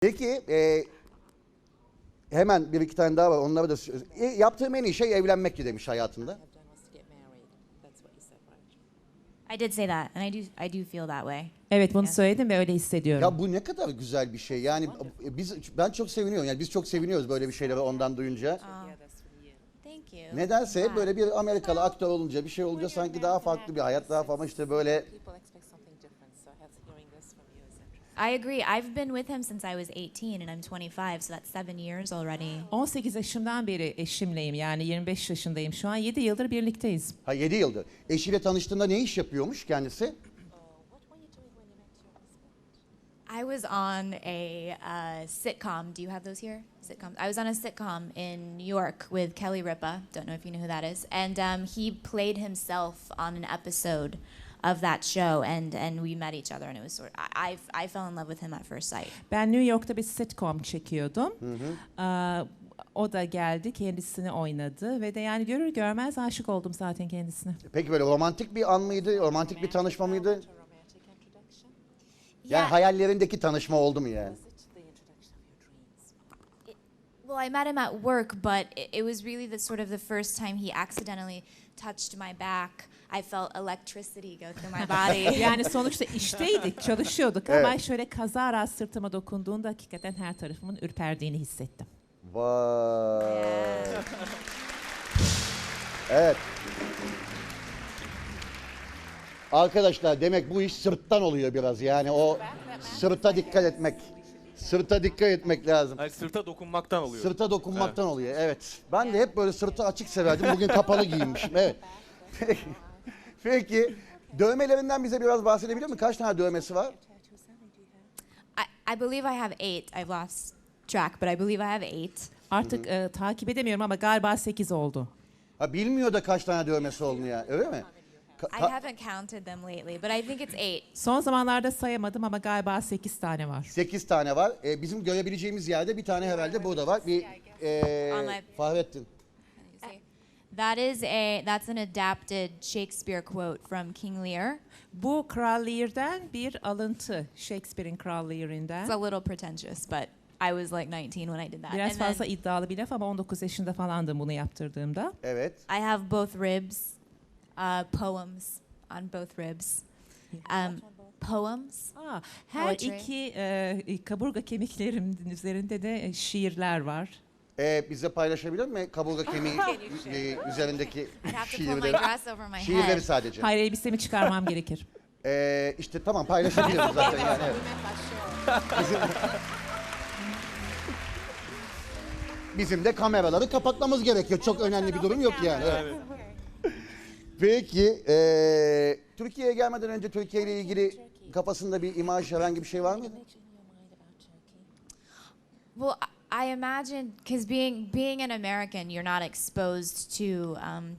Peki e, hemen bir iki tane daha var onları da e, yaptığım en iyi şey evlenmekti demiş hayatında. I did say that, and I do I do feel that way. Evet bunu söyledim ve öyle hissediyorum. Ya bu ne kadar güzel bir şey. Yani e, biz ben çok seviniyorum. Yani biz çok seviniyoruz böyle bir şeyleri ondan duyunca. You. Thank you. Nedense böyle bir Amerikalı aktör olunca bir şey olunca sanki daha farklı bir hayat daha ama işte böyle I agree. I've been with him since I was 18, and I'm 25, so that's seven years already. 18 yaşımdan beri eşimleyim yani 25 yaşındayım şu an 7 yıldır birlikteyiz. ha 7 yıldır. Eşiyle tanıştığında ne iş yapıyormuş kendisi? Oh, what were you doing when you met your husband? I was on a uh, sitcom. Do you have those here? Sitcoms. I was on a sitcom in New York with Kelly Ripa. Don't know if you know who that is. And um, he played himself on an episode of that show, and and we met each other, and it was sort. I I, I fell in love with him at first sight. Ben New York'ta bir sitcom çekiyordum. Aa, o da geldi kendisini oynadı ve de yani görür görmez aşık oldum zaten kendisine. Peki böyle romantik bir an mıydı? Romantik bir tanışma mıydı? Yani Yeah. hayallerindeki tanışma oldu mu yani? Was it the introduction of your dreams? Well, I met him at work, but it, it was really the sort of the first time he accidentally touched my back. I felt electricity go through my body. Yani sonuçta işteydik, çalışıyorduk Evet. ama şöyle kazara sırtıma dokunduğunda hakikaten her tarafımın ürperdiğini hissettim. Vay. Evet. Arkadaşlar demek bu iş sırttan oluyor biraz. Yani o sırta dikkat etmek. Sırta dikkat etmek lazım. Hayır sırta dokunmaktan oluyor. Sırta dokunmaktan oluyor. Evet. Ben de hep böyle sırtı açık severdim. Bugün kapalı giyinmişim. Evet. Peki. Peki. Dövmelerinden bize biraz bahsedebilir mi? Kaç tane dövmesi var? I, I believe I have eight. I've lost track, but I believe I have eight. Artık e, takip edemiyorum ama galiba 8 oldu. Ha bilmiyor da kaç tane dövmesi olduğunu ya. Öyle mi? Ka- I haven't counted them lately, but I think it's eight. Son zamanlarda sayamadım ama galiba 8 tane var. 8 tane var. Ee, bizim görebileceğimiz yerde bir tane herhalde burada var. Bir my- Fahrettin. That is a that's an adapted Shakespeare quote from King Lear. Bu Kral Lear'den bir alıntı. Shakespeare'in Kral Lear'inden. It's a little pretentious, but I was like 19 when I did that. Biraz And then fazla iddialı bir laf ama 19 yaşında falandım bunu yaptırdığımda. Evet. I have both ribs, uh, poems on both ribs. Um, poems. Aa, her Poetry. iki e, kaburga kemiklerimin üzerinde de e, şiirler var. Ee, bize paylaşabilir mi kaburga kemiği e, üzerindeki I have to pull my şiirleri? dress over my Şiirleri head. sadece. Hayır elbisemi çıkarmam gerekir. Ee, işte tamam paylaşabiliriz zaten yani. evet. Bizim, bizim de kameraları kapatmamız gerekiyor. Çok önemli bir durum yok yani. evet. Peki, Türkiye'ye gelmeden önce Türkiye ile ilgili kafasında bir imaj herhangi bir şey var mıydı? Well, I I imagine because being being an American, you're not exposed to, um,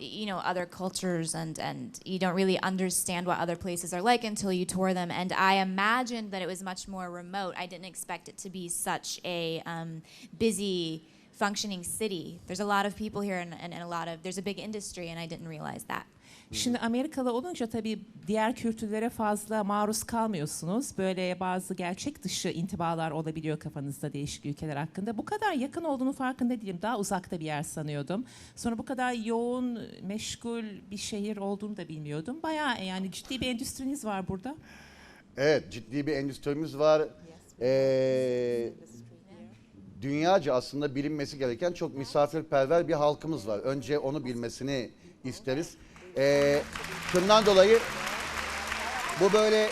you know, other cultures, and and you don't really understand what other places are like until you tour them. And I imagined that it was much more remote. I didn't expect it to be such a um, busy, functioning city. There's a lot of people here, and, and, and a lot of there's a big industry, and I didn't realize that. Şimdi Amerikalı olunca tabii diğer kültürlere fazla maruz kalmıyorsunuz. Böyle bazı gerçek dışı intibalar olabiliyor kafanızda değişik ülkeler hakkında. Bu kadar yakın olduğunu farkında değilim. Daha uzakta bir yer sanıyordum. Sonra bu kadar yoğun, meşgul bir şehir olduğunu da bilmiyordum. Bayağı yani ciddi bir endüstriniz var burada. Evet, ciddi bir endüstrimiz var. Ee, dünyaca aslında bilinmesi gereken çok misafirperver bir halkımız var. Önce onu bilmesini isteriz. Ee, şundan dolayı bu böyle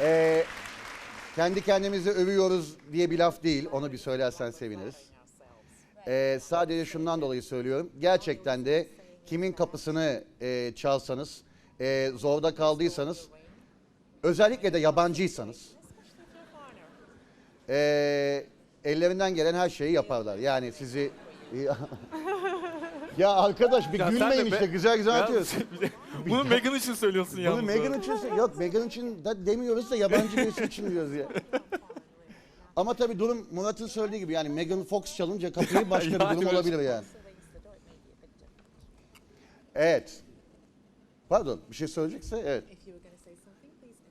ee, kendi kendimizi övüyoruz diye bir laf değil. Onu bir söylersen seviniriz. Ee, sadece şundan dolayı söylüyorum. Gerçekten de kimin kapısını ee, çalsanız, ee, zorda kaldıysanız, özellikle de yabancıysanız, ee, ellerinden gelen her şeyi yaparlar. Yani sizi... ya arkadaş bir Ya sen de gülmeyin be- işte güzel güzel Ya, atıyorsun. Bunu Megan için söylüyorsun Bunu yalnız. Megan için yok Megan için da demiyoruz da yabancı birisi için diyoruz ya. Ama tabii durum Murat'ın söylediği gibi yani Megan Fox çalınca kapıyı başka bir Yani durum böyle- olabilir yani. Evet. Pardon bir şey söyleyecekse evet. If you were going to say something, please go.